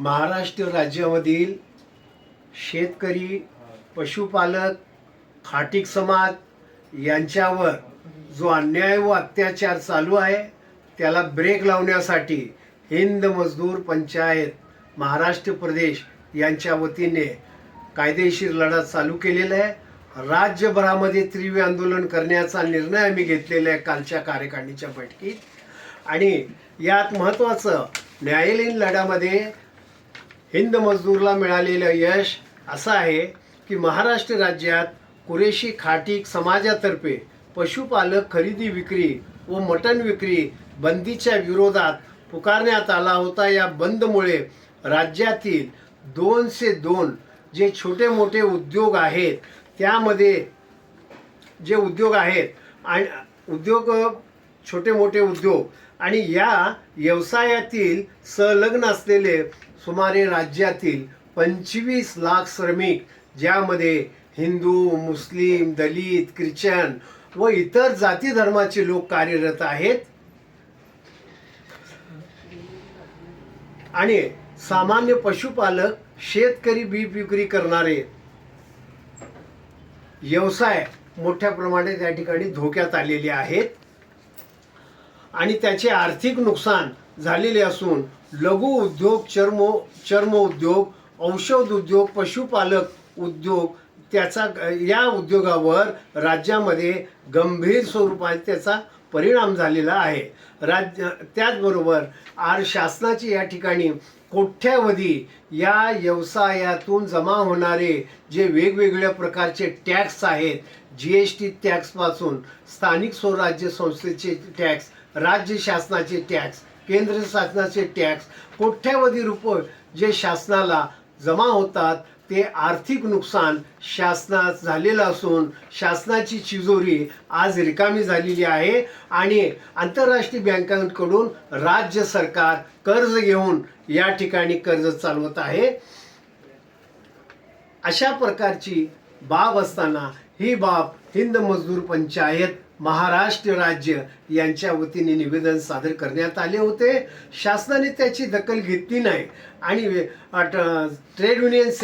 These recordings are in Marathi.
महाराष्ट्र राज्यामधील शेतकरी पशुपालक खाटीक समाज यांच्यावर जो अन्याय व अत्याचार चालू आहे त्याला ब्रेक लावण्यासाठी हिंद मजदूर पंचायत महाराष्ट्र प्रदेश यांच्या वतीने कायदेशीर लढा चालू केलेला आहे. राज्यभरामध्ये तीव्र आंदोलन करण्याचा निर्णय आम्ही घेतलेला आहे कालच्या कार्यकारिणीच्या बैठकीत. आणि यात महत्त्वाचं न्यायालयीन लढ्यामध्ये हिंद मजदूरला मिळालेलं यश असं आहे की महाराष्ट्र राज्यात कुरेशी खाटीक समाजातर्फे पशुपालक खरेदी विक्री व मटण विक्री बंदीच्या विरोधात पुकारण्यात आला होता. या बंदमुळे राज्यातील दोनशे दोन जे छोटे मोठे उद्योग आहेत त्यामध्ये जे उद्योग आहेत आणि उद्योग छोटे मोठे उद्योग आणि या व्यवसायातील संलग्न असलेले सुमारे राज्यातील पंचवीस लाख श्रमिक ज्यामध्ये हिंदू मुस्लिम दलित ख्रिश्चन व इतर जाती धर्माचे लोक कार्यरत आहेत. आणि सामान्य पशुपालक शेतकरी बी विक्री करणारे व्यवसाय मोठ्या प्रमाणात त्या ठिकाणी धोक्यात आलेले आहेत. आणि त्याचे आर्थिक नुकसान झालेले असून लघु उद्योग चर्म चर्म उद्योग औषध उद्योग पशुपालक उद्योग त्याचा या उद्योगावर राज्यामध्ये गंभीर स्वरूपात त्याचा परिणाम झालेला आहे. राज्य त्याचबरोबर आर शासनाची या ठिकाणी कोट्यावधी या व्यवसायातून जमा होणारे जे वेगवेगळ्या प्रकारचे टॅक्स आहेत जी एस टी टॅक्सपासून स्थानिक स्वराज्य संस्थेचे टॅक्स राज्य शासनाचे टॅक्स केंद्र शासनाचे टॅक्स कोट्यावधी रुपये जे शासनाला जमा होतात ते आर्थिक नुकसान शासनात झालेलं असून शासनाची चिजोरी आज रिकामी झालेली आहे आणि आंतरराष्ट्रीय बँकांकडून राज्य सरकार कर्ज घेऊन या ठिकाणी कर्ज चालवत आहे. अशा प्रकारची बाब असताना ही बाब हिंद मजदूर पंचायत महाराष्ट्र राज्य यांच्या वतीने निवेदन सादर करण्यात आले होते. शासनाने त्याची दखल घेतली नाही. आणि अट- ट्रेड युनियन्स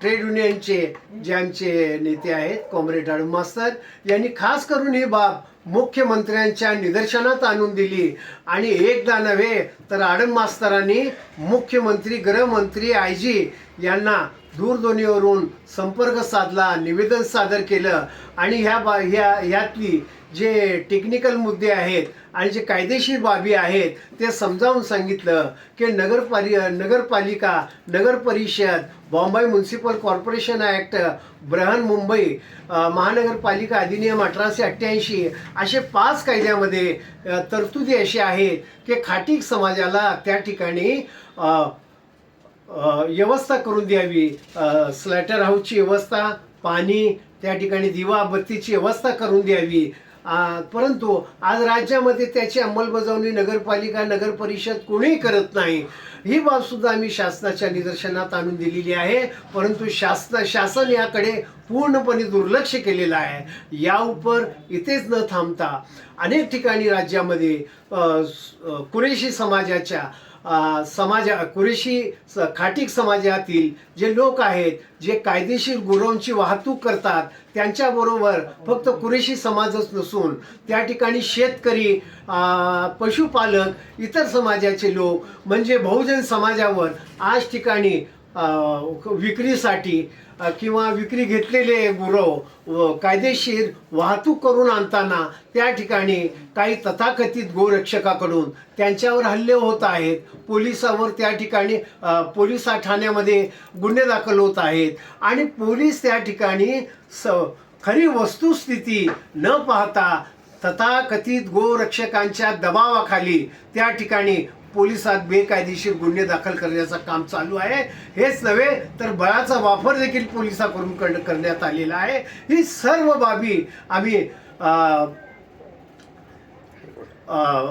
ट्रेड युनियनचे जे आमचे नेते आहेत कॉम्रेड अडू मास्तर यांनी खास करून ही बाब मुख्यमंत्र्यांच्या निदर्शनात आणून दिली. आणि एकदा नव्हे तर आडम मास्तरांनी मुख्यमंत्री गृहमंत्री आय जी यांना दूरध्वनीवरून संपर्क साधला निवेदन सादर केलं आणि ह्या बा ह्या ह्यातली जे टेक्निकल मुद्दे आहेत आणि जे कायदेशीर बाबी आहेत ते समजावून सांगितलं की नगरपालि नगरपालिका नगर परिषद Bombay municipal corporation act Brihanmumbai महानगरपालिका अधिनियम अठराशे अठ्ठ्याऐंशी असे पाच कायद्यामध्ये तरतुदी अशी आहेत की खाटीक समाजाला त्या ठिकाणी व्यवस्था करून द्यावी. स्लॅटर हाऊसची व्यवस्था पाणी त्या ठिकाणी दिवा बत्तीची व्यवस्था करून द्यावी. परंतु आज राज्यामध्ये त्याची अंमलबजावणी नगरपालिका नगर परिषद कोणीही करत नाही. ही बाब सुद्धा आम्ही शासनाच्या निदर्शनात आणून दिलेली आहे. परंतु शासन शासन याकडे पूर्णपणे दुर्लक्ष केलेलं आहे. या उपर इथेच न थांबता अनेक ठिकाणी राज्यामध्ये कुरेशी समाजाच्या समाजा कुरेशी स- खाटीक समाजातील जे लोक आहेत जे कायदेशीर गुरांची वाहतूक करतात त्यांच्याबरोबर फक्त कुरेशी समाजच नसून त्या ठिकाणी शेतकरी पशुपालक इतर समाजाचे लोक म्हणजे बहुजन समाजावर आज ठिकाणी विक्रीसाठी किंवा विक्री घेतलेले गुरव व कायदेशीर वाहतूक करून आणताना त्या ठिकाणी काही तथाकथित गोरक्षकाकडून त्यांच्यावर हल्ले होत आहेत. पोलिसावर त्या ठिकाणी अ, पोलीस ठाण्यामध्ये गुन्हे दाखल होत आहेत. आणि पोलीस त्या ठिकाणी स खरी वस्तुस्थिती न पाहता तथाकथित गोरक्षकांच्या दबावाखाली त्या ठिकाणी पोलिसात बेकायदेशीर गुन्हे दाखल करण्याचं काम चालू आहे. हेच नव्हे तर बळाचा वापर देखील पोलिसाकडून कर- करण्यात आलेला आहे. ही सर्व बाबी आम्ही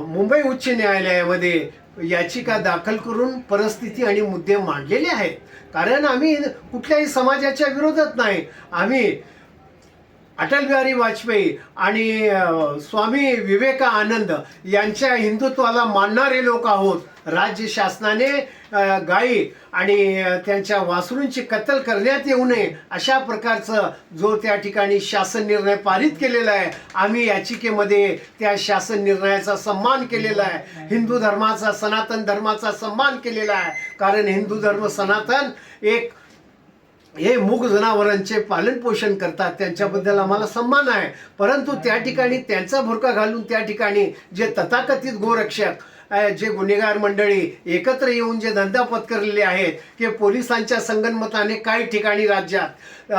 मुंबई उच्च न्यायालयामध्ये याचिका दाखल करून परिस्थिती आणि मुद्दे मांडलेले आहेत. कारण आम्ही कुठल्याही समाजाच्या विरोधात नाही. आम्ही अटल बिहारी वाजपेयी आणि स्वामी विवेकानंद यांच्या हिंदुत्वाला मानणारे लोक आहोत. राज्य शासनाने गाई गायी आणि त्यांच्या वासरूंची कत्तल करण्यात येऊ नये अशा प्रकारचं जो त्या ठिकाणी शासन निर्णय पारित केलेला आहे आम्ही याचिकेमध्ये त्या शासन निर्णयाचा सन्मान केलेला आहे. हिंदू धर्माचा सनातन धर्माचा सन्मान केलेला आहे. कारण हिंदू धर्म सनातन एक हे मूग जनावरांचे पालनपोषण करतात त्यांच्याबद्दल आम्हाला सन्मान आहे. परंतु त्या ठिकाणी त्यांचा भुरका घालून त्या ठिकाणी जे तथाकथित गोरक्षक जे गुन्हेगार मंडळी एकत्र येऊन जे धंदा पत्करलेले आहेत की पोलिसांच्या संगनमताने काही ठिकाणी राज्यात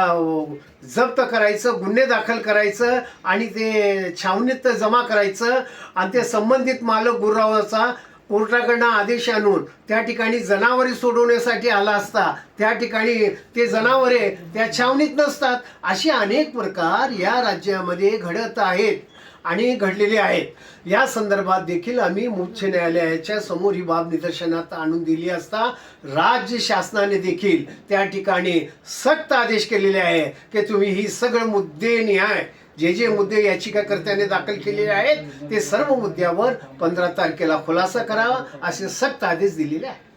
जप्त करायचं गुन्हे दाखल करायचं आणि ते छावणीत जमा करायचं आणि ते संबंधित मालक गुरावाचा कोर्टाकडनं आदेश आणून त्या ठिकाणी जनावरे सोडवण्यासाठी आला असता त्या ठिकाणी ते जनावरे त्या छावणीत नसतात. असे अनेक प्रकार या राज्यामध्ये घडत आहेत आणि घडलेले आहेत. या संदर्भात देखील आम्ही उच्च न्यायालयाच्या समोर ही बाब निदर्शनात आणून दिली असता राज्य शासनाने देखील त्या ठिकाणी सक्त आदेश केलेले आहे की तुम्ही ही सगळे मुद्दे न्याय जे जे मुद्दे याचिकाकर्त्याने दाखल केलेले आहेत ते सर्व मुद्द्यावर पंधरा तारखेला खुलासा करावा असे सक्त आदेश दिलेले आहेत.